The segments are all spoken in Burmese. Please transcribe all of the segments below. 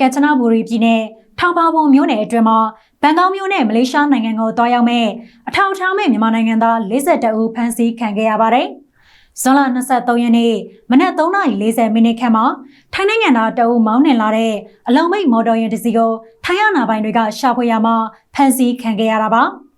ကမ်ချနဘူရီပြည်နယ်ထောင်ပါပုံမြို့နယ်အတွင်းမှာဘန်ကောက်မြို့နဲ့မလေးရှားနိုင်ငံကိုတွားရောက်မဲ့အထောက်အထားမဲ့မြန်မာနိုင်ငံသား42ဦးဖမ်းဆီးခံခဲ့ရပါတယ်။ဇွန်လ23ရက်နေ့မနက်3:40မိနစ်ခန့်မှာထိုင်းနိုင်ငံသားတအုပ်မောင်းနှင်လာတဲ့အလုံးမိတ်မော်တော်ယာဉ်တစ်စီးကိုထိုင်းရနာပိုင်တွေကရှာဖွေရမှာဖမ်းဆီးခံခဲ့ရတာပါ။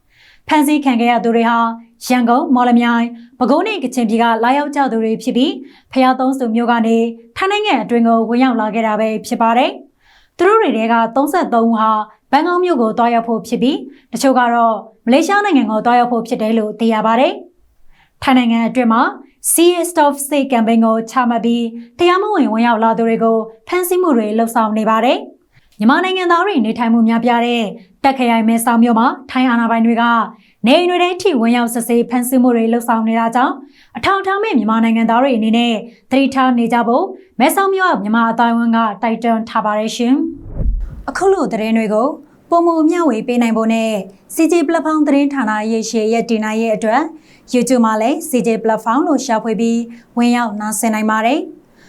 ဖမ်းဆီးခံခဲ့ရသူတွေဟာရန်ကုန်မော်လမြိုင်ပဲခူးနဲ့ကချင်ပြည်ကလာရောက်ကြသူတွေဖြစ်ပြီးဖျားသုံးစုမျိုးကနေထိုင်းနိုင်ငံအတွင်းကိုဝင်ရောက်လာခဲ့တာပဲဖြစ်ပါတယ်။သူတို့တွေက33ဦးဟာဘန်ကောက်မြို့ကိုတွားရောက်ဖို့ဖြစ်ပြီးတချို့ကတော့မလေးရှားနိုင်ငံကိုတွားရောက်ဖို့ဖြစ်တယ်လို့သိရပါတယ်။ထိုင်းနိုင်ငံအတွင်းမှာ Sea Stop Say Campaign ကိုချမှတ်ပြီးတရားမဝင်ဝင်ရောက်လာသူတွေကိုဖမ်းဆီးမှုတွေလှုပ်ဆောင်နေပါတယ်။ မြန်မာနိုင်ငံသားတွေနေထိုင်မှုများပြားတဲ့တက်ခရိုင်မဲဆောက်မြို့မှာထိုင်းအာဏာပိုင်တွေကနေအိမ်တွေထဲထိဝင်ရောက်စစ်ဆေးဖမ်းဆီးမှုတွေလှုပ်ဆောင်နေတာကြောင့်အထောက်အထားမဲ့မြန်မာနိုင်ငံသားတွေအနေနဲ့သတိထားနေကြဖို့မဲဆောက်မြို့ကမြန်မာအတိုင်းအဝန်ကတိုက်တွန်းထားပါတယ်ရှင်။အခုလိုသတင်းတွေကိုပုံမမျှဝေပေးနိုင်ဖို့နဲ့ CJ Platform သတင်းဌာနရဲ့ရှေ့ရဲ့တင်နိုင်ရဲ့အတွက် YouTube မှာလည်း CJ Platform လို့ရှာဖွေပြီးဝင်ရောက်နားဆင်နိုင်ပါတယ်။